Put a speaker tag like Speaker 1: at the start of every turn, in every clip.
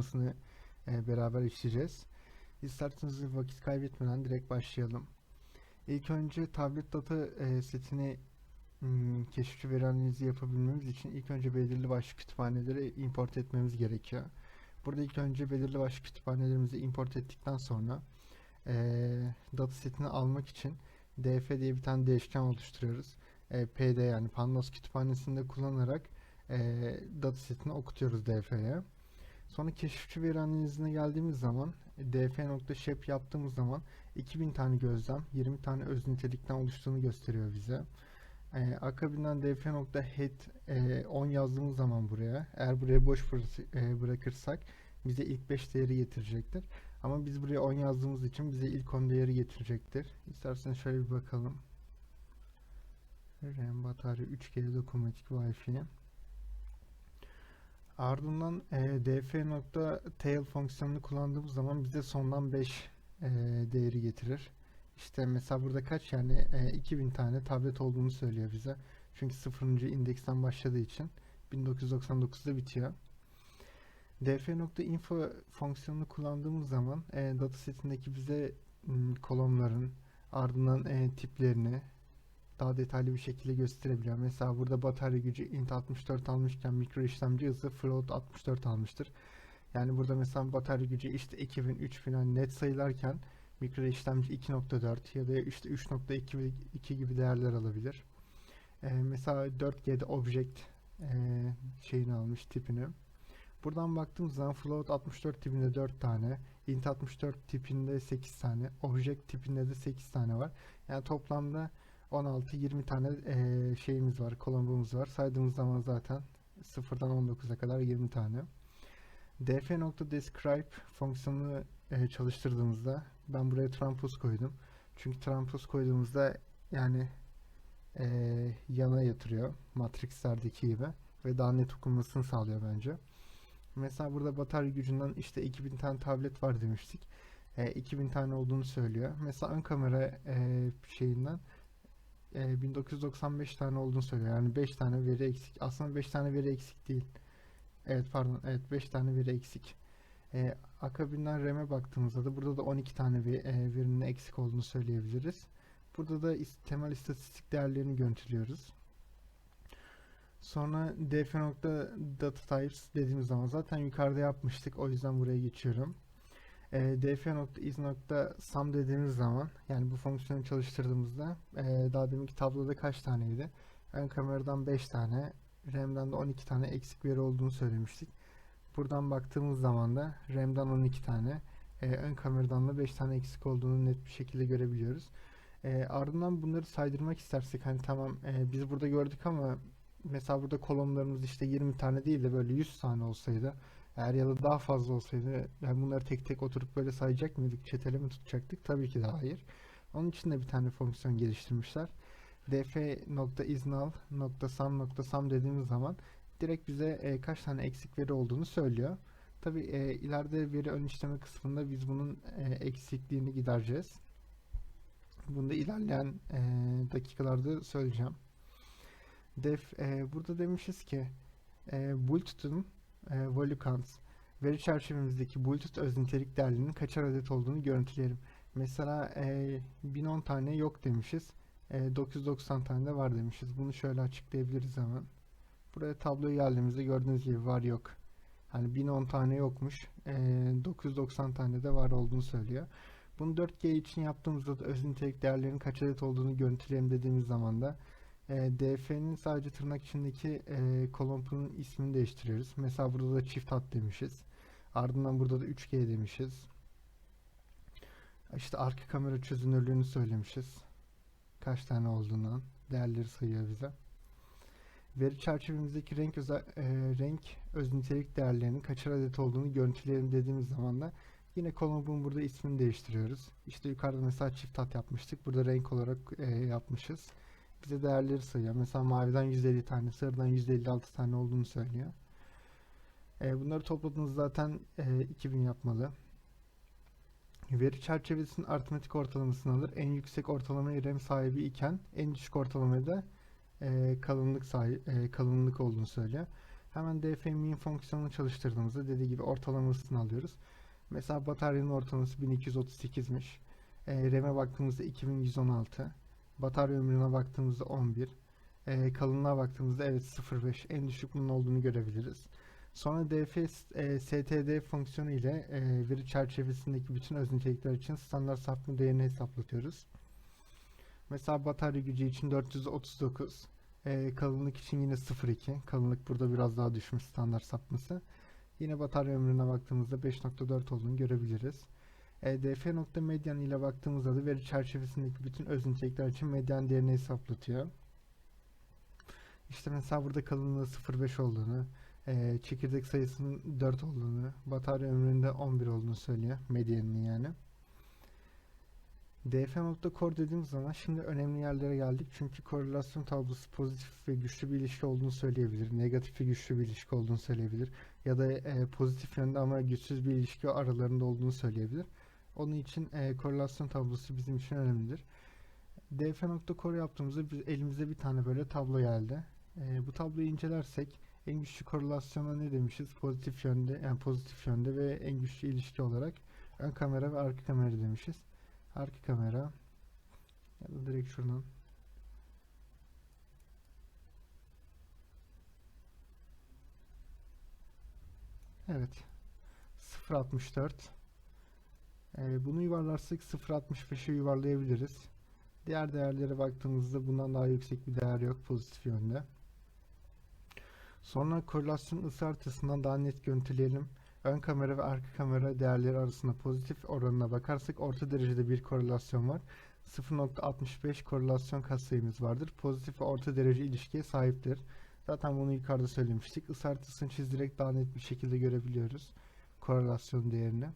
Speaker 1: algoritmasını e, beraber işleyeceğiz. İsterseniz vakit kaybetmeden direkt başlayalım. İlk önce tablet data e, setini hmm, keşifçi veri analizi yapabilmemiz için ilk önce belirli başlı kütüphaneleri import etmemiz gerekiyor. Burada ilk önce belirli başlı kütüphanelerimizi import ettikten sonra e, data setini almak için df diye bir tane değişken oluşturuyoruz. E, pd yani Pandas kütüphanesinde kullanarak e, data setini okutuyoruz df'ye. Sonra keşifçi veri analizine geldiğimiz zaman df.shape yaptığımız zaman 2000 tane gözlem 20 tane öz nitelikten oluştuğunu gösteriyor bize. Ee, akabinden df.head e, 10 yazdığımız zaman buraya eğer buraya boş e, bırakırsak bize ilk 5 değeri getirecektir. Ama biz buraya 10 yazdığımız için bize ilk 10 değeri getirecektir. İsterseniz şöyle bir bakalım. RAM batarya 3G dokunmatik Wi-Fi. Ardından e, df.tail fonksiyonunu kullandığımız zaman bize sondan 5 e, değeri getirir. İşte mesela burada kaç yani e, 2000 tane tablet olduğunu söylüyor bize. Çünkü 0. indeksten başladığı için 1999'da bitiyor. df.info fonksiyonunu kullandığımız zaman e, datasetindeki bize m, kolonların ardından e, tiplerini daha detaylı bir şekilde gösterebiliyor. Mesela burada batarya gücü int 64 almışken mikro işlemci hızı float 64 almıştır. Yani burada mesela batarya gücü işte 2000 3000 hani net sayılarken mikro işlemci 2.4 ya da işte 3.2 2 gibi değerler alabilir. Ee, mesela 4G'de object e, şeyini almış tipini. Buradan baktığımız zaman float 64 tipinde 4 tane, int 64 tipinde 8 tane, object tipinde de 8 tane var. Yani toplamda 16-20 tane eee, şeyimiz var, kolonumuz var. Saydığımız zaman zaten 0'dan 19'a kadar 20 tane. df.describe fonksiyonunu eee, çalıştırdığımızda ben buraya trampos koydum. Çünkü trampos koyduğumuzda yani eee, yana yatırıyor Matrix'lerdeki gibi ve daha net okunmasını sağlıyor bence. Mesela burada batarya gücünden işte 2000 tane tablet var demiştik. Eee, 2000 tane olduğunu söylüyor. Mesela ön kamera eee, şeyinden e, 1995 tane olduğunu söylüyor. Yani 5 tane veri eksik. Aslında 5 tane veri eksik değil. Evet pardon. Evet 5 tane veri eksik. E, akabinden RAM'e baktığımızda da burada da 12 tane ve- e, verinin eksik olduğunu söyleyebiliriz. Burada da is- temel istatistik değerlerini görüntülüyoruz. Sonra df.datatypes dediğimiz zaman zaten yukarıda yapmıştık. O yüzden buraya geçiyorum. E, df.is.sum dediğimiz zaman yani bu fonksiyonu çalıştırdığımızda e, daha deminki tabloda kaç taneydi? Ön kameradan 5 tane, RAM'den de 12 tane eksik veri olduğunu söylemiştik. Buradan baktığımız zaman da RAM'den 12 tane, e, ön kameradan da 5 tane eksik olduğunu net bir şekilde görebiliyoruz. E, ardından bunları saydırmak istersek hani tamam e, biz burada gördük ama mesela burada kolonlarımız işte 20 tane değil de böyle 100 tane olsaydı eğer ya da daha fazla olsaydı yani bunları tek tek oturup böyle sayacak mıydık? Çetele mi tutacaktık? Tabii ki de hayır. Onun için de bir tane fonksiyon geliştirmişler. df.isNull.sum.sum dediğimiz zaman direkt bize e, kaç tane eksik veri olduğunu söylüyor. Tabii e, ileride veri ön işleme kısmında biz bunun e, eksikliğini gidereceğiz. Bunu da ilerleyen e, dakikalarda söyleyeceğim. Def e, burada demişiz ki e, Bluetooth'un e, counts veri çerçevemizdeki Bluetooth öz nitelik değerlerinin kaçar adet olduğunu görüntüleyelim. Mesela e, 1010 tane yok demişiz. E, 990 tane de var demişiz. Bunu şöyle açıklayabiliriz hemen. Buraya tabloya geldiğimizde gördüğünüz gibi var yok. Hani 1010 tane yokmuş. E, 990 tane de var olduğunu söylüyor. Bunu 4G için yaptığımızda da öz nitelik değerlerinin kaç adet olduğunu görüntüleyelim dediğimiz zaman da e, df'nin sadece tırnak içindeki e, kolonun ismini değiştiriyoruz. Mesela burada da çift hat demişiz. Ardından burada da 3G demişiz. İşte arka kamera çözünürlüğünü söylemişiz. Kaç tane olduğundan değerleri sayıyor bize. Veri çerçevemizdeki renk özel, e, renk öz nitelik değerlerinin kaçar adet olduğunu görüntüleyelim dediğimiz zaman da yine kolonun burada ismini değiştiriyoruz. İşte yukarıda mesela çift hat yapmıştık. Burada renk olarak e, yapmışız bize değerleri sayıyor. Mesela maviden 150 tane, sarıdan 156 tane olduğunu söylüyor. E, bunları topladığınız zaten e, 2000 yapmalı. Veri çerçevesinin aritmetik ortalamasını alır. En yüksek ortalamaya RAM sahibi iken en düşük ortalamaya da e, kalınlık sahi- e, kalınlık olduğunu söylüyor. Hemen df min fonksiyonunu çalıştırdığımızda dediği gibi ortalamasını alıyoruz. Mesela bataryanın ortalaması 1238'miş. E, RAM'e baktığımızda 2116. Batarya ömrüne baktığımızda 11. E, kalınlığa baktığımızda evet 0.5 en düşük bunun olduğunu görebiliriz. Sonra df e, std fonksiyonu ile e, veri çerçevesindeki bütün öz nitelikler için standart sapma değerini hesaplatıyoruz. Mesela batarya gücü için 439, e, kalınlık için yine 0.2. Kalınlık burada biraz daha düşmüş standart sapması. Yine batarya ömrüne baktığımızda 5.4 olduğunu görebiliriz. E, df.median ile baktığımızda da veri çerçevesindeki bütün öz nitelikler için medyan değerini hesaplatıyor. İşte mesela burada kalınlığı 0.5 olduğunu, e, çekirdek sayısının 4 olduğunu, batarya ömründe 11 olduğunu söylüyor. Medyanının yani. df.core dediğimiz zaman şimdi önemli yerlere geldik. Çünkü korelasyon tablosu pozitif ve güçlü bir ilişki olduğunu söyleyebilir. Negatif ve güçlü bir ilişki olduğunu söyleyebilir. Ya da e, pozitif yönde ama güçsüz bir ilişki aralarında olduğunu söyleyebilir. Onun için e, korelasyon tablosu bizim için önemlidir. df.core yaptığımızda biz, elimize bir tane böyle tablo geldi. E, bu tabloyu incelersek en güçlü korelasyona ne demişiz? Pozitif yönde, yani pozitif yönde ve en güçlü ilişki olarak ön kamera ve arka kamera demişiz. Arka kamera ya da direkt şuradan Evet. 0.64 ee, bunu yuvarlarsak 0.65'e yuvarlayabiliriz. Diğer değerlere baktığımızda bundan daha yüksek bir değer yok pozitif yönde. Sonra korelasyon ısı haritasından daha net görüntüleyelim. Ön kamera ve arka kamera değerleri arasında pozitif oranına bakarsak orta derecede bir korelasyon var. 0.65 korelasyon katsayımız vardır. Pozitif ve orta derece ilişkiye sahiptir. Zaten bunu yukarıda söylemiştik. Isı haritasını çizerek daha net bir şekilde görebiliyoruz korelasyon değerini.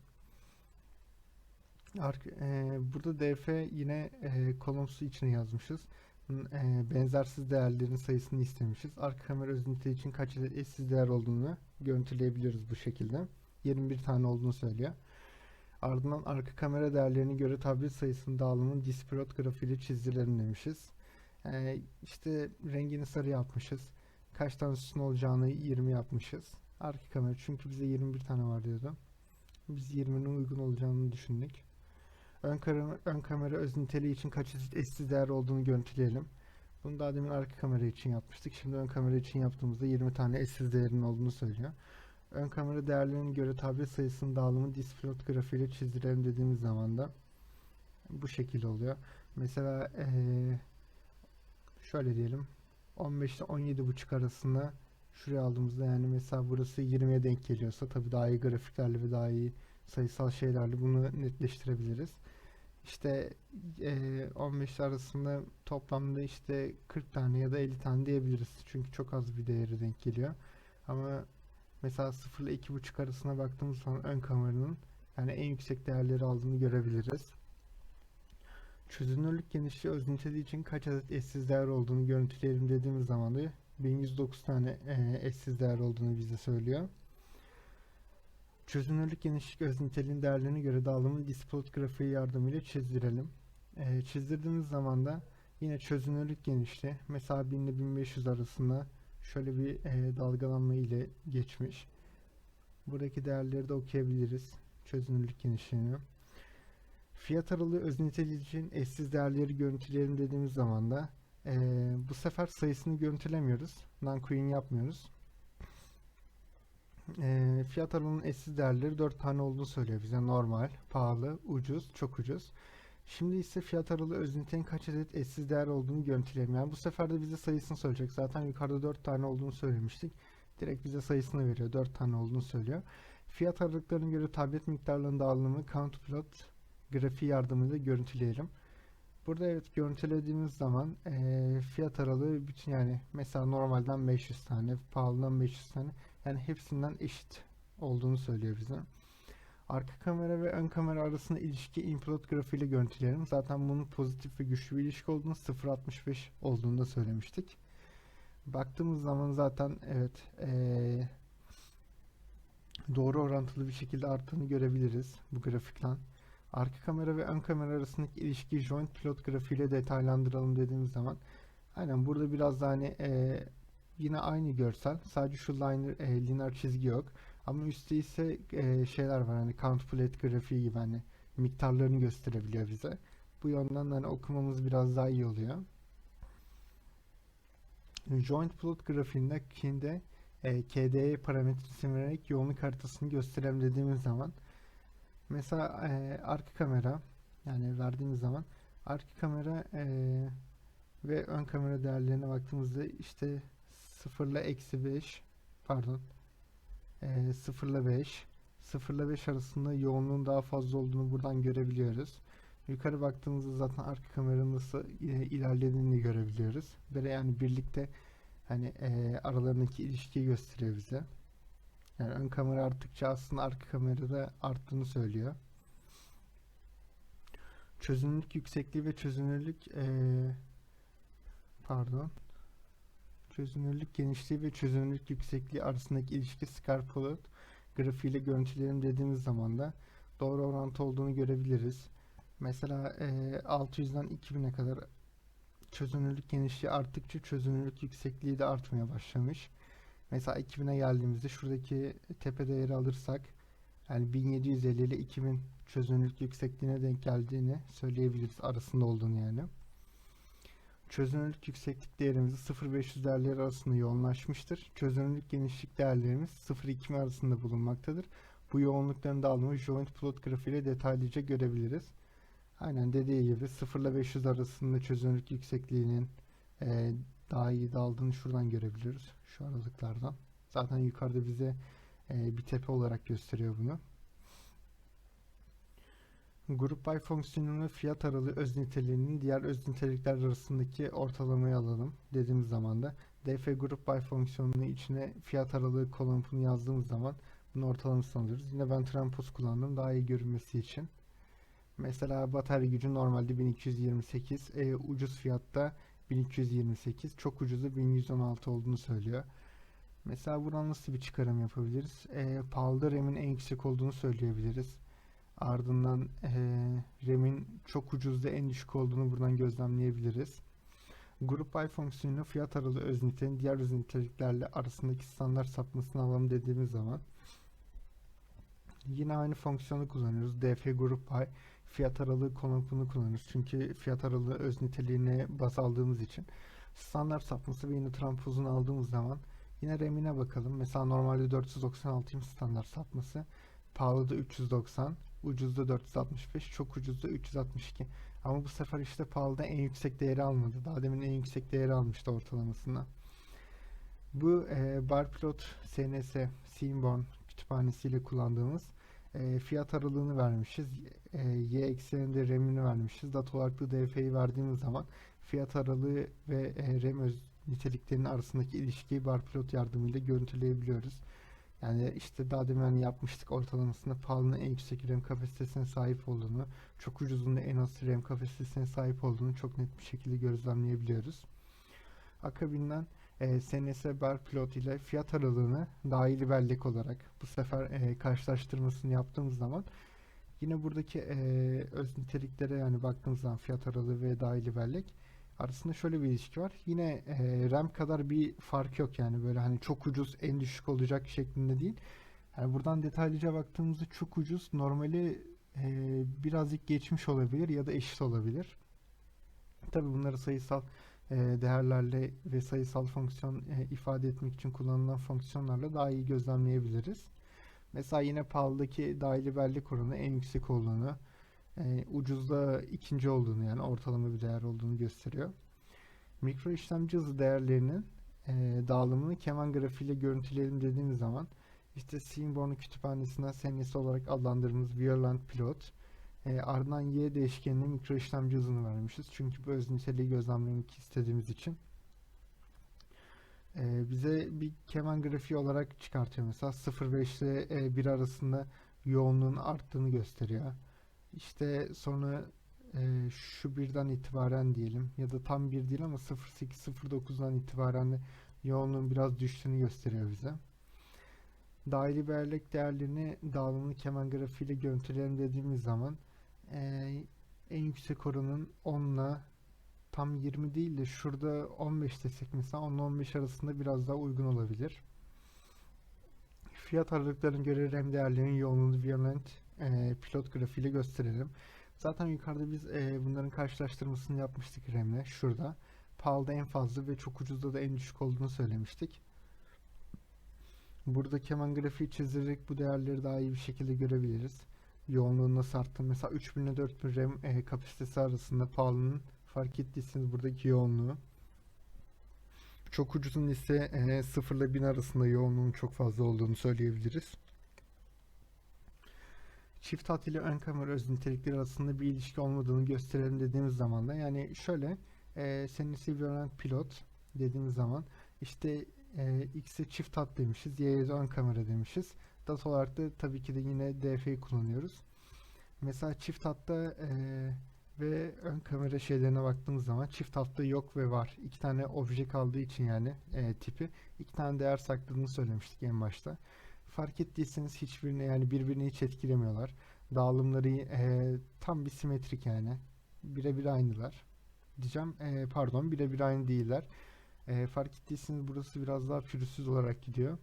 Speaker 1: E, burada df yine e, kolomsu içine yazmışız. E, benzersiz değerlerin sayısını istemişiz. Arka kamera öznite için kaç eşsiz değer olduğunu görüntüleyebiliyoruz bu şekilde. 21 tane olduğunu söylüyor. Ardından arka kamera değerlerine göre tablet sayısının dağılımının disparate grafiğiyle çizdirelim demişiz. E, işte rengini sarı yapmışız. Kaç tane sütun olacağını 20 yapmışız. Arka kamera çünkü bize 21 tane var diyordu. Biz 20'nin uygun olacağını düşündük. Ön kamera, ön kamera öz niteliği için kaç eşsiz değer olduğunu görüntüleyelim. Bunu daha demin arka kamera için yapmıştık. Şimdi ön kamera için yaptığımızda 20 tane eşsiz değerin olduğunu söylüyor. Ön kamera değerlerine göre tablet sayısının dağılımı displot grafiğiyle çizdirelim dediğimiz zaman da bu şekilde oluyor. Mesela ee, şöyle diyelim 15 ile 17.5 arasında şuraya aldığımızda yani mesela burası 20'ye denk geliyorsa tabii daha iyi grafiklerle ve daha iyi sayısal şeylerle bunu netleştirebiliriz. İşte e, 15 arasında toplamda işte 40 tane ya da 50 tane diyebiliriz. Çünkü çok az bir değeri denk geliyor. Ama mesela 0 ile 2.5 arasına baktığımız zaman ön kameranın yani en yüksek değerleri aldığını görebiliriz. Çözünürlük genişliği öz niteliği için kaç adet eşsiz değer olduğunu görüntüleyelim dediğimiz zaman da 1109 tane e, eşsiz değer olduğunu bize söylüyor. Çözünürlük genişlik öz niteliğin değerlerine göre dağılımı displot grafiği yardımıyla çizdirelim. E, çizdirdiğimiz zaman da yine çözünürlük genişliği mesela 1000 ile 1500 arasında şöyle bir e, dalgalanma ile geçmiş. Buradaki değerleri de okuyabiliriz. Çözünürlük genişliğini. Fiyat aralığı öz niteliği için eşsiz değerleri görüntüleyelim dediğimiz zaman da e, bu sefer sayısını görüntülemiyoruz. Non-queuing yapmıyoruz. E, fiyat aralığının eşsiz değerleri 4 tane olduğunu söylüyor bize. Normal, pahalı, ucuz, çok ucuz. Şimdi ise fiyat aralığı öz nitelik'in kaç adet eşsiz değer olduğunu görüntüleyelim. Yani bu sefer de bize sayısını söyleyecek. Zaten yukarıda 4 tane olduğunu söylemiştik. Direkt bize sayısını veriyor. 4 tane olduğunu söylüyor. Fiyat aralıklarına göre tablet miktarlarının dağılımı count plot grafiği yardımıyla görüntüleyelim. Burada evet görüntülediğimiz zaman e, fiyat aralığı bütün yani mesela normalden 500 tane, pahalıdan 500 tane yani hepsinden eşit olduğunu söylüyor bize. Arka kamera ve ön kamera arasında ilişki input grafiğiyle görüntüleyelim. Zaten bunun pozitif ve güçlü bir ilişki olduğunu 0.65 olduğunu da söylemiştik. Baktığımız zaman zaten evet ee, doğru orantılı bir şekilde arttığını görebiliriz bu grafikten. Arka kamera ve ön kamera arasındaki ilişkiyi joint plot grafiğiyle detaylandıralım dediğimiz zaman aynen burada biraz daha hani e, Yine aynı görsel. Sadece şu liner, e, linear çizgi yok. Ama üstte ise e, şeyler var hani count plate grafiği gibi hani miktarlarını gösterebiliyor bize. Bu yönden hani okumamız biraz daha iyi oluyor. Joint plot grafiğindekinde e, KDE parametresini vererek yoğunluk haritasını gösterelim dediğimiz zaman mesela e, arka kamera yani verdiğimiz zaman arka kamera e, ve ön kamera değerlerine baktığımızda işte 0 ile eksi 5 pardon e, 0 ile 5 0 ile 5 arasında yoğunluğun daha fazla olduğunu buradan görebiliyoruz. Yukarı baktığımızda zaten arka kameranın nasıl e, ilerlediğini görebiliyoruz. Böyle yani birlikte hani e, aralarındaki ilişkiyi gösteriyor bize. Yani ön kamera arttıkça aslında arka kamerada arttığını söylüyor. Çözünürlük yüksekliği ve çözünürlük e, pardon çözünürlük genişliği ve çözünürlük yüksekliği arasındaki ilişki Scarpolot grafiğiyle görüntülerim dediğimiz zaman da doğru orantı olduğunu görebiliriz. Mesela e, 600'den 2000'e kadar çözünürlük genişliği arttıkça çözünürlük yüksekliği de artmaya başlamış. Mesela 2000'e geldiğimizde şuradaki tepe değeri alırsak yani 1750 ile 2000 çözünürlük yüksekliğine denk geldiğini söyleyebiliriz arasında olduğunu yani. Çözünürlük yükseklik değerimiz 0-500 değerleri arasında yoğunlaşmıştır. Çözünürlük genişlik değerlerimiz 0-2000 arasında bulunmaktadır. Bu yoğunlukların dağılımı joint plot grafiğiyle detaylıca görebiliriz. Aynen dediği gibi 0 ile 500 arasında çözünürlük yüksekliğinin e, daha iyi dağıldığını şuradan görebiliyoruz. Şu aralıklardan. Zaten yukarıda bize e, bir tepe olarak gösteriyor bunu. Grup by fonksiyonunu fiyat aralığı öz niteliğinin diğer öz nitelikler arasındaki ortalamayı alalım dediğimiz zaman da df grup by fonksiyonunun içine fiyat aralığı kolonunu yazdığımız zaman bunun ortalamasını alıyoruz. Yine ben Trampos kullandım daha iyi görünmesi için. Mesela batarya gücü normalde 1228, e, ucuz fiyatta 1228, çok ucuzu 1116 olduğunu söylüyor. Mesela buradan nasıl bir çıkarım yapabiliriz? E, pahalıda RAM'in en yüksek olduğunu söyleyebiliriz. Ardından e, RAM'in çok ucuzda en düşük olduğunu buradan gözlemleyebiliriz. Grup by fonksiyonu fiyat aralığı öz niteliğin diğer öz niteliklerle arasındaki standart sapmasını alalım dediğimiz zaman yine aynı fonksiyonu kullanıyoruz. df grup by fiyat aralığı konumunu kullanıyoruz. Çünkü fiyat aralığı öz niteliğine baz aldığımız için standart sapması ve yine trampozunu aldığımız zaman yine RAM'ine bakalım. Mesela normalde 496 standart sapması. Pahalıda 390, ucuzda 465, çok ucuzda 362. Ama bu sefer işte pahalıda en yüksek değeri almadı. Daha demin en yüksek değeri almıştı ortalamasında. Bu e, Barplot SNS Seaborn kütüphanesiyle kullandığımız e, fiyat aralığını vermişiz. E, y ekseninde RAM'ini vermişiz. Data da DF'yi verdiğimiz zaman fiyat aralığı ve e, RAM öz niteliklerinin arasındaki ilişkiyi barplot yardımıyla görüntüleyebiliyoruz. Yani işte daha demin hani yapmıştık ortalamasında pahalının en yüksek RAM kapasitesine sahip olduğunu, çok ucuzun da en az RAM kapasitesine sahip olduğunu çok net bir şekilde gözlemleyebiliyoruz. Akabinden e, SNS Barplot ile fiyat aralığını dahili bellek olarak bu sefer e, karşılaştırmasını yaptığımız zaman yine buradaki e, öz niteliklere yani baktığımız zaman fiyat aralığı ve dahili bellek arasında şöyle bir ilişki var. Yine e, RAM kadar bir fark yok yani böyle hani çok ucuz en düşük olacak şeklinde değil. Yani buradan detaylıca baktığımızda çok ucuz normali e, birazcık geçmiş olabilir ya da eşit olabilir. Tabi bunları sayısal e, değerlerle ve sayısal fonksiyon e, ifade etmek için kullanılan fonksiyonlarla daha iyi gözlemleyebiliriz. Mesela yine pahalıdaki dahili bellek oranı en yüksek olduğunu, e, ucuzda ikinci olduğunu yani ortalama bir değer olduğunu gösteriyor. Mikro işlemci hızı değerlerinin e, dağılımını keman grafiğiyle görüntüleyelim dediğimiz zaman işte Seaborn kütüphanesinden senesi olarak adlandırdığımız Virulent Pilot e, ardından y değişkenine mikro işlemci hızını vermişiz. Çünkü bu öz niteliği gözlemlemek istediğimiz için. E, bize bir keman grafiği olarak çıkartıyor. Mesela 0.5 ile e, 1 arasında yoğunluğun arttığını gösteriyor. İşte sonra e, şu birden itibaren diyelim ya da tam bir değil ama 0.8-0.9'dan itibaren de yoğunluğun biraz düştüğünü gösteriyor bize. Dahili bellek değerlerini dağılımlı keman grafiğiyle görüntüleyelim dediğimiz zaman e, en yüksek oranın 10 ile tam 20 değil de şurada 15 desek mesela 10-15 arasında biraz daha uygun olabilir. Fiyat aralıklarına göre RAM değerlerinin yoğunluğunu Violent e, pilot grafiğiyle gösterelim. Zaten yukarıda biz e, bunların karşılaştırmasını yapmıştık RAM'le şurada. Pahalıda en fazla ve çok ucuzda da en düşük olduğunu söylemiştik. Buradaki hemen grafiği çizerek bu değerleri daha iyi bir şekilde görebiliriz. Yoğunluğun nasıl arttığını. Mesela 3000 ile 4000 RAM e, kapasitesi arasında pahalının fark ettiyseniz buradaki yoğunluğu. Çok ucuzun ise e, 0 ile 1000 arasında yoğunluğun çok fazla olduğunu söyleyebiliriz. Çift hat ile ön kamera öz nitelikleri arasında bir ilişki olmadığını gösterelim dediğimiz zaman da yani şöyle e, senin Silverland pilot dediğimiz zaman işte e, X'e çift hat demişiz, Y'ye ön kamera demişiz. Dat olarak da tabii ki de yine DF'yi kullanıyoruz. Mesela çift hatta e, ve ön kamera şeylerine baktığımız zaman çift hatta yok ve var. İki tane obje kaldığı için yani e, tipi iki tane değer sakladığını söylemiştik en başta. Fark ettiyseniz hiçbirine yani birbirini hiç etkilemiyorlar. Dağılımları e, tam bir simetrik yani. Birebir aynılar. Diyeceğim e, pardon birebir aynı değiller. E, fark ettiyseniz burası biraz daha pürüzsüz olarak gidiyor.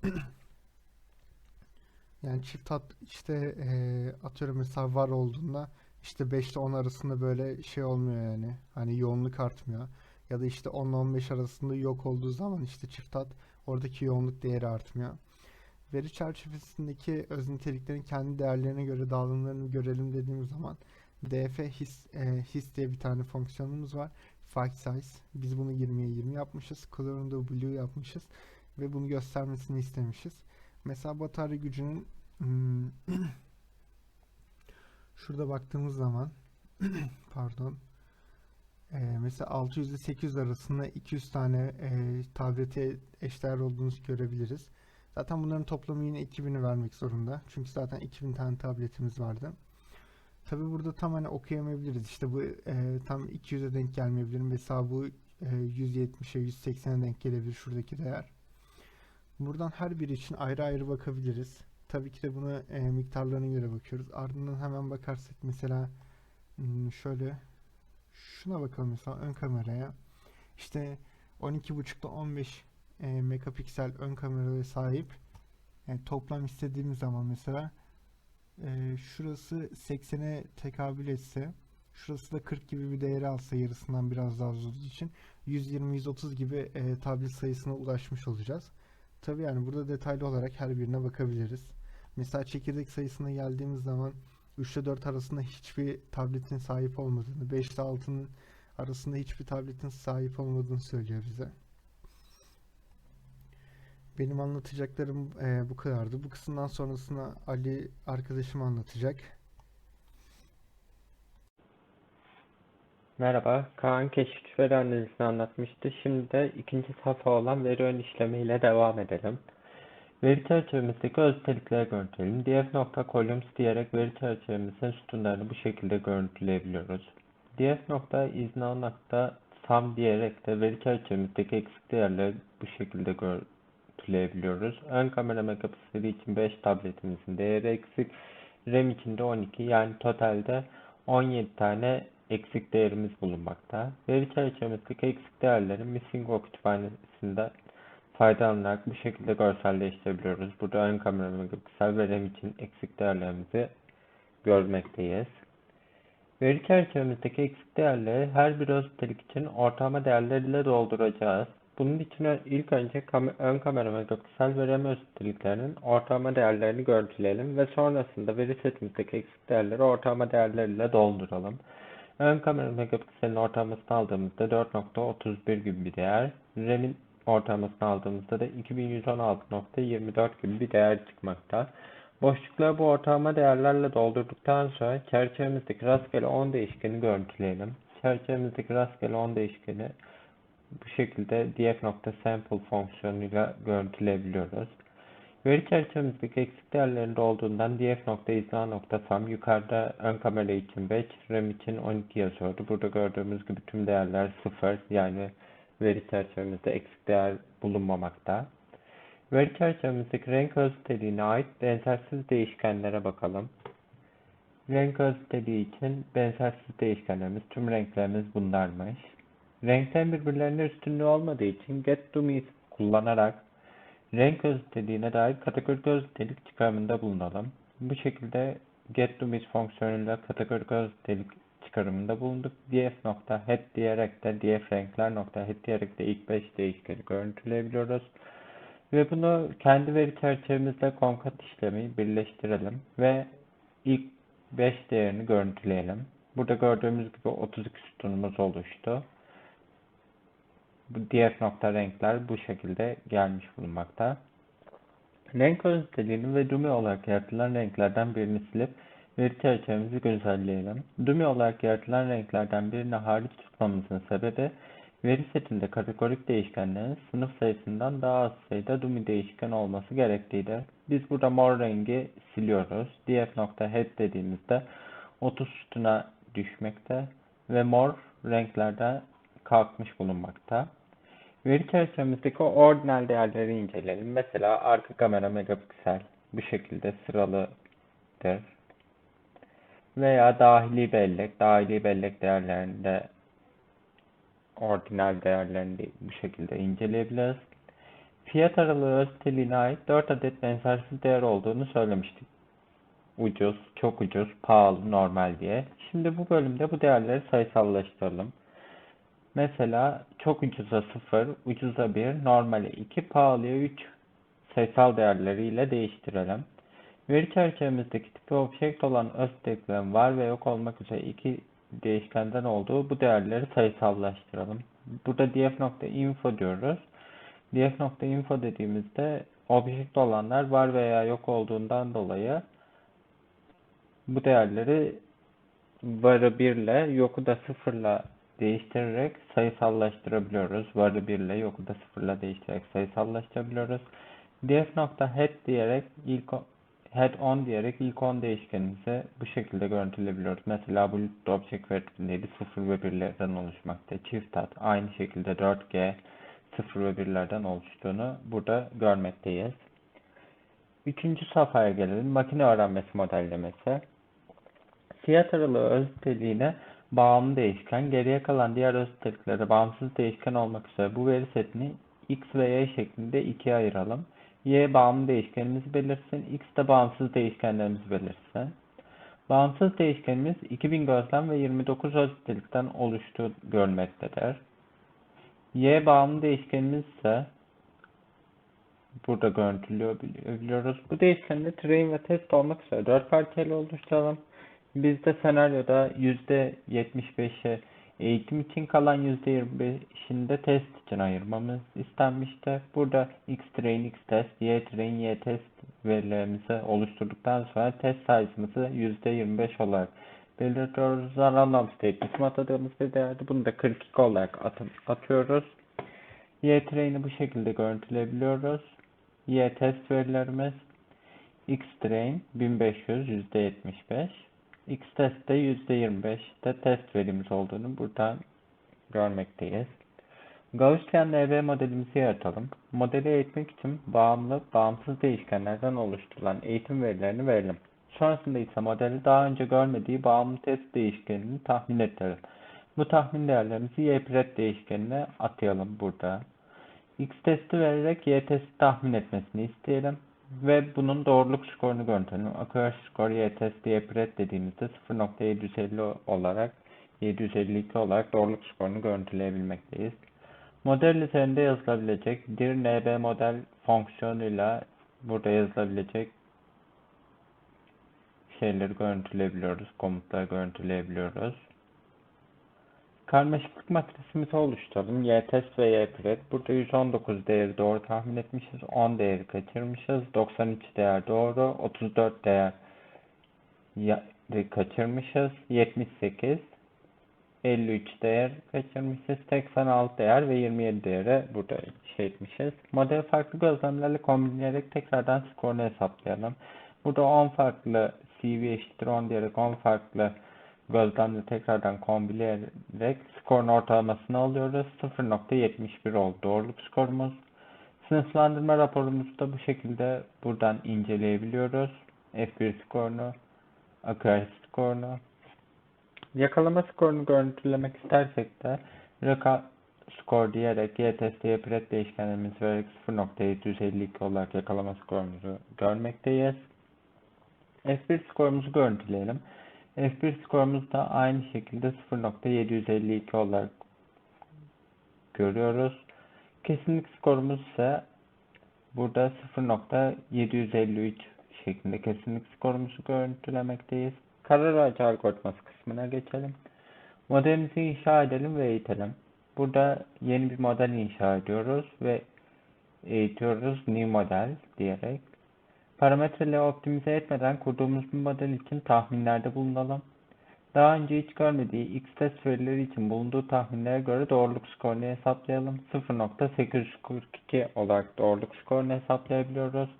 Speaker 1: Yani çift hat işte e, atıyorum mesela var olduğunda işte 5 ile 10 arasında böyle şey olmuyor yani. Hani yoğunluk artmıyor. Ya da işte 10 ile 15 arasında yok olduğu zaman işte çift hat oradaki yoğunluk değeri artmıyor. Veri çerçevesindeki öz niteliklerin kendi değerlerine göre dağılımlarını görelim dediğimiz zaman df his, e, his diye bir tane fonksiyonumuz var. File size. Biz bunu 20'ye 20 yapmışız. Color'ını blue yapmışız. Ve bunu göstermesini istemişiz. Mesela batarya gücünün hmm, şurada baktığımız zaman pardon e, mesela 600 ile 800 arasında 200 tane e, tablete eşdeğer olduğunu görebiliriz. Zaten bunların toplamı yine 2000'i vermek zorunda. Çünkü zaten 2000 tane tabletimiz vardı. Tabi burada tam hani okuyamayabiliriz. İşte bu e, tam 200'e denk gelmeyebilir. Mesela bu e, 170'e 180'e denk gelebilir şuradaki değer. Buradan her biri için ayrı ayrı bakabiliriz. Tabii ki de buna e, miktarlarına göre bakıyoruz. Ardından hemen bakarsak mesela hmm, şöyle şuna bakalım mesela ön kameraya. İşte 12.5 ile 15 e, megapiksel ön kameraya sahip. Yani toplam istediğimiz zaman mesela e, şurası 80'e tekabül etse şurası da 40 gibi bir değeri alsa yarısından biraz daha az olduğu için 120-130 gibi e, tablet sayısına ulaşmış olacağız. Tabii yani burada detaylı olarak her birine bakabiliriz. Mesela çekirdek sayısına geldiğimiz zaman 3 ile 4 arasında hiçbir tabletin sahip olmadığını, 5 ile 6'nın arasında hiçbir tabletin sahip olmadığını söylüyor bize. Benim anlatacaklarım e, bu kadardı. Bu kısımdan sonrasına Ali arkadaşım anlatacak.
Speaker 2: Merhaba, Kaan keşif veri analizini anlatmıştı. Şimdi de ikinci safha olan veri ön işlemi ile devam edelim. Veri çerçevemizdeki özellikleri görüntüleyelim. df.columns diyerek veri çerçevemizin sütunlarını bu şekilde görüntüleyebiliyoruz. df.isNow.sum diyerek de veri çerçevemizdeki eksik değerleri bu şekilde görüntüleyebiliyoruz. Ön kamera megapikseli için 5 tabletimizin değeri eksik. RAM için de 12 yani totalde 17 tane eksik değerimiz bulunmakta. Veri çerçevemizdeki eksik değerleri Missing kütüphanesinden faydalanarak bu şekilde görselleştirebiliyoruz. Burada ön kamera ve RAM için eksik değerlerimizi görmekteyiz. Veri çerçevemizdeki eksik değerleri her bir özellik için ortalama değerleriyle dolduracağız. Bunun için ilk önce ön kamera ve RAM özelliklerinin ortalama değerlerini görüntüleyelim ve sonrasında veri setimizdeki eksik değerleri ortalama değerleriyle dolduralım. Ön kamera megapikselin ortalamasını aldığımızda 4.31 gibi bir değer, RAM'in ortalamasını aldığımızda da 2116.24 gibi bir değer çıkmakta. Boşlukları bu ortalama değerlerle doldurduktan sonra çerçevemizdeki rastgele 10 değişkeni görüntüleyelim. Çerçevemizdeki rastgele 10 değişkeni bu şekilde df.sample fonksiyonuyla görüntüleyebiliyoruz. Veri çerçevemizdeki eksik değerlerinde olduğundan df.izna.sum yukarıda ön kamera için 5, RAM için 12 yazıyordu. Burada gördüğümüz gibi tüm değerler 0 yani veri çerçevemizde eksik değer bulunmamakta. Veri çerçevemizdeki renk özelliğine ait benzersiz değişkenlere bakalım. Renk özelliği için benzersiz değişkenlerimiz, tüm renklerimiz bunlarmış. Renklerin birbirlerine üstünlüğü olmadığı için getDoMe kullanarak renk özelliğine dair kategorik özellik çıkarımında bulunalım. Bu şekilde getDoMe fonksiyonuyla kategorik özellik çıkarımında bulunduk. df.head diyerek de dfrenkler.head diyerek de ilk 5 değişkeni görüntüleyebiliyoruz. Ve bunu kendi veri çerçevemizle concat işlemi birleştirelim ve ilk 5 değerini görüntüleyelim. Burada gördüğümüz gibi 32 sütunumuz oluştu. Bu df.renkler bu şekilde gelmiş bulunmakta. Renk özelliğini ve dumi olarak yaratılan renklerden birini silip veri çerçevemizi güncelleyelim. Dumi olarak yaratılan renklerden birini hariç tutmamızın sebebi veri setinde kategorik değişkenlerin sınıf sayısından daha az sayıda dumi değişken olması gerektiğidir. Biz burada mor rengi siliyoruz. df.head dediğimizde 30 sütuna düşmekte ve mor renklerde kalkmış bulunmakta. Veri çerçevemizdeki ordinal değerleri inceleyelim. Mesela arka kamera megapiksel bu şekilde sıralıdır. Veya dahili bellek, dahili bellek değerlerinde ordinal değerlerini de bu şekilde inceleyebiliriz. Fiyat aralığı özelliğine ait 4 adet benzersiz değer olduğunu söylemiştik. Ucuz, çok ucuz, pahalı, normal diye. Şimdi bu bölümde bu değerleri sayısallaştıralım. Mesela çok ucuza 0, ucuza 1, normale 2, pahalıya 3 sayısal değerleriyle değiştirelim. Veri çerçevemizdeki tipi object olan özelliklerin var ve yok olmak üzere iki değişkenden olduğu bu değerleri sayısallaştıralım. Burada df.info diyoruz. df.info dediğimizde object olanlar var veya yok olduğundan dolayı bu değerleri varı 1 ile yoku da 0 ile değiştirerek sayısallaştırabiliyoruz. Varı 1 ile yoku da 0 ile değiştirerek sayısallaştırabiliyoruz. df.head diyerek ilk head on diyerek ilk 10 değişkenimizi bu şekilde görüntüleyebiliyoruz. Mesela bu object verildiğinde 0 ve 1'lerden oluşmakta. Çift hat aynı şekilde 4G 0 ve 1'lerden oluştuğunu burada görmekteyiz. Üçüncü safhaya gelelim. Makine öğrenmesi modellemesi. Fiyat aralığı özelliğine bağımlı değişken, geriye kalan diğer özelliklere bağımsız değişken olmak üzere bu veri setini x ve y şeklinde ikiye ayıralım. Y bağımlı değişkenimizi belirsin, X de bağımsız değişkenlerimizi belirsin. Bağımsız değişkenimiz 2000 gözlem ve 29 özellikten oluştuğu görmektedir. Y bağımlı değişkenimiz ise burada görüntüleyebiliyoruz. Bu değişkenleri train ve test olmak üzere 4 parçayla oluşturalım. Bizde senaryoda %75'i Eğitim için kalan %25'inde test için ayırmamız istenmişti. Burada X-Train, X-Test, Y-Train, Y-Test verilerimizi oluşturduktan sonra test sayımızı %25 olarak belirtiyoruz. Random statement atadığımız bir değerdi. Bunu da 42 olarak at atıyoruz. Y-Train'i bu şekilde görüntüleyebiliyoruz. Y-Test verilerimiz X-Train 1500 %75 X-Test'te %25'te test verimiz olduğunu buradan görmekteyiz. Gaussian NB modelimizi yaratalım. Modeli eğitmek için bağımlı, bağımsız değişkenlerden oluşturulan eğitim verilerini verelim. Sonrasında ise modeli daha önce görmediği bağımlı test değişkenini tahmin ettirelim. Bu tahmin değerlerimizi YPRED değişkenine atayalım burada. X testi vererek Y testi tahmin etmesini isteyelim ve bunun doğruluk skorunu görüntüleyelim. Accuracy score y-test diye pret dediğimizde 0.750 olarak 752 olarak doğruluk skorunu görüntüleyebilmekteyiz. Model üzerinde yazılabilecek dir nb model fonksiyonuyla burada yazılabilecek şeyleri görüntüleyebiliyoruz, komutları görüntüleyebiliyoruz. Karmaşıklık matrisimizi oluşturalım. Y test ve Y pret. Burada 119 değeri doğru tahmin etmişiz. 10 değeri kaçırmışız. 93 değer doğru. 34 değer kaçırmışız. 78 53 değer kaçırmışız. 86 değer ve 27 değeri burada şey etmişiz. Model farklı gözlemlerle kombinleyerek tekrardan skorunu hesaplayalım. Burada 10 farklı CV eşittir 10 diyerek 10 farklı gözlemle tekrardan kombinleyerek skorun ortalamasını alıyoruz. 0.71 oldu doğruluk skorumuz. Sınıflandırma raporumuzu da bu şekilde buradan inceleyebiliyoruz. F1 skorunu accuracy skorunu. Yakalama skorunu görüntülemek istersek de Reka skor diyerek YTS'ye pret değişkenlerimizi vererek 0.752 olarak yakalama skorumuzu görmekteyiz. F1 skorumuzu görüntüleyelim. F1 skorumuz da aynı şekilde 0.752 olarak görüyoruz. Kesinlik skorumuz ise burada 0.753 şeklinde kesinlik skorumuzu görüntülemekteyiz. Karar ağacı algoritması kısmına geçelim. Modelimizi inşa edelim ve eğitelim. Burada yeni bir model inşa ediyoruz ve eğitiyoruz new model diyerek. Parametreleri optimize etmeden kurduğumuz bir model için tahminlerde bulunalım. Daha önce hiç görmediği x-test verileri için bulunduğu tahminlere göre doğruluk skorunu hesaplayalım. 0.842 olarak doğruluk skorunu hesaplayabiliyoruz.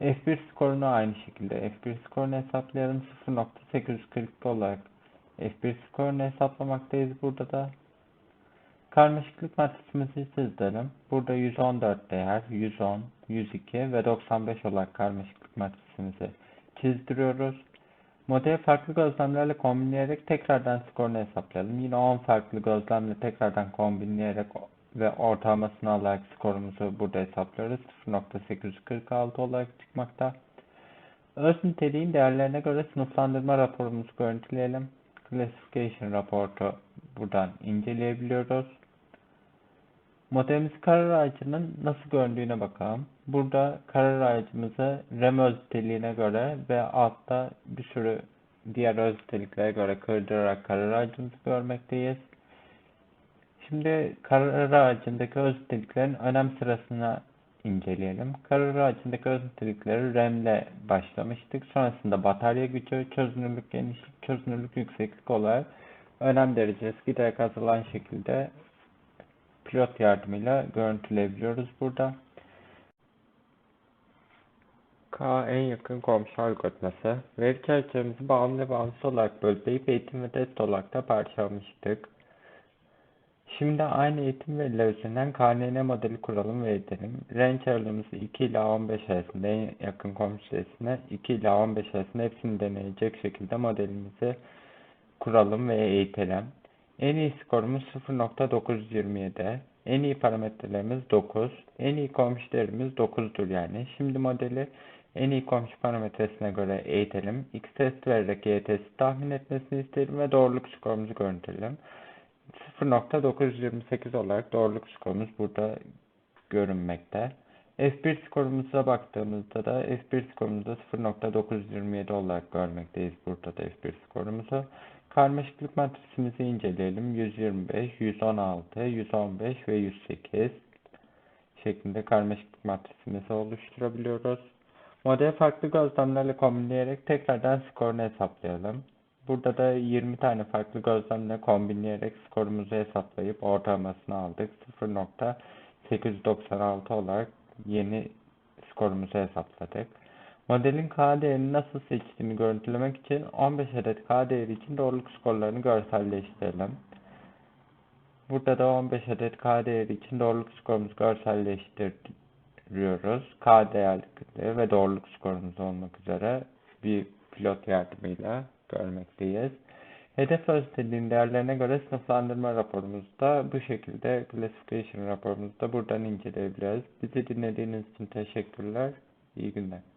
Speaker 2: F1 skorunu aynı şekilde F1 skorunu hesaplayalım. 0.842 olarak F1 skorunu hesaplamaktayız burada da. Karmaşıklık matrisimizi çizelim. Burada 114 değer, 110, 102 ve 95 olarak karmaşıklık matrisimizi çizdiriyoruz. Modeli farklı gözlemlerle kombinleyerek tekrardan skorunu hesaplayalım. Yine 10 farklı gözlemle tekrardan kombinleyerek ve ortalamasını alarak skorumuzu burada hesaplıyoruz. 0.846 olarak çıkmakta. Öz niteliğin değerlerine göre sınıflandırma raporumuzu görüntüleyelim. Classification raportu buradan inceleyebiliyoruz. Modelimiz karar ağacının nasıl göründüğüne bakalım. Burada karar ağacımızı REM öz niteliğine göre ve altta bir sürü diğer öz niteliklere göre kırdırarak karar ağacımızı görmekteyiz. Şimdi karar ağacındaki öz niteliklerin önem sırasına inceleyelim. Karar ağacındaki öz nitelikleri RAM ile başlamıştık. Sonrasında batarya gücü, çözünürlük genişlik, çözünürlük yükseklik olarak önem derecesi giderek azalan şekilde pilot yardımıyla görüntüleyebiliyoruz burada. K en yakın komşu algoritması. Veri çerçevemizi bağımlı ve bağımsız olarak bölüp eğitim ve test olarak da parçalamıştık. Şimdi aynı eğitim verileri üzerinden KNN modeli kuralım ve edelim. Range aralığımızı 2 ila 15 arasında en yakın komşu sayısına 2 ila 15 arasında hepsini deneyecek şekilde modelimizi kuralım ve eğitelim. En iyi skorumuz 0.927. En iyi parametrelerimiz 9. En iyi komşu değerimiz 9'dur yani. Şimdi modeli en iyi komşu parametresine göre eğitelim. X test vererek Y testi tahmin etmesini isteyelim ve doğruluk skorumuzu görüntüleyelim. 0.928 olarak doğruluk skorumuz burada görünmekte. F1 skorumuza baktığımızda da F1 skorumuzu 0.927 olarak görmekteyiz burada da F1 skorumuzu. Karmaşıklık matrisimizi inceleyelim. 125, 116, 115 ve 108 şeklinde karmaşıklık matrisimizi oluşturabiliyoruz. Modeli farklı gözlemlerle kombinleyerek tekrardan skorunu hesaplayalım. Burada da 20 tane farklı gözlemle kombinleyerek skorumuzu hesaplayıp ortalamasını aldık. 0.896 olarak yeni skorumuzu hesapladık. Modelin K değerini nasıl seçtiğini görüntülemek için 15 adet K değeri için doğruluk skorlarını görselleştirelim. Burada da 15 adet K değeri için doğruluk skorumuzu görselleştiriyoruz. K değerleri ve doğruluk skorumuz olmak üzere bir pilot yardımıyla görmekteyiz. Hedef ölçüteliğin değerlerine göre sınıflandırma raporumuzda bu şekilde classification raporumuzda buradan inceleyebiliriz. Bizi dinlediğiniz için teşekkürler. İyi günler.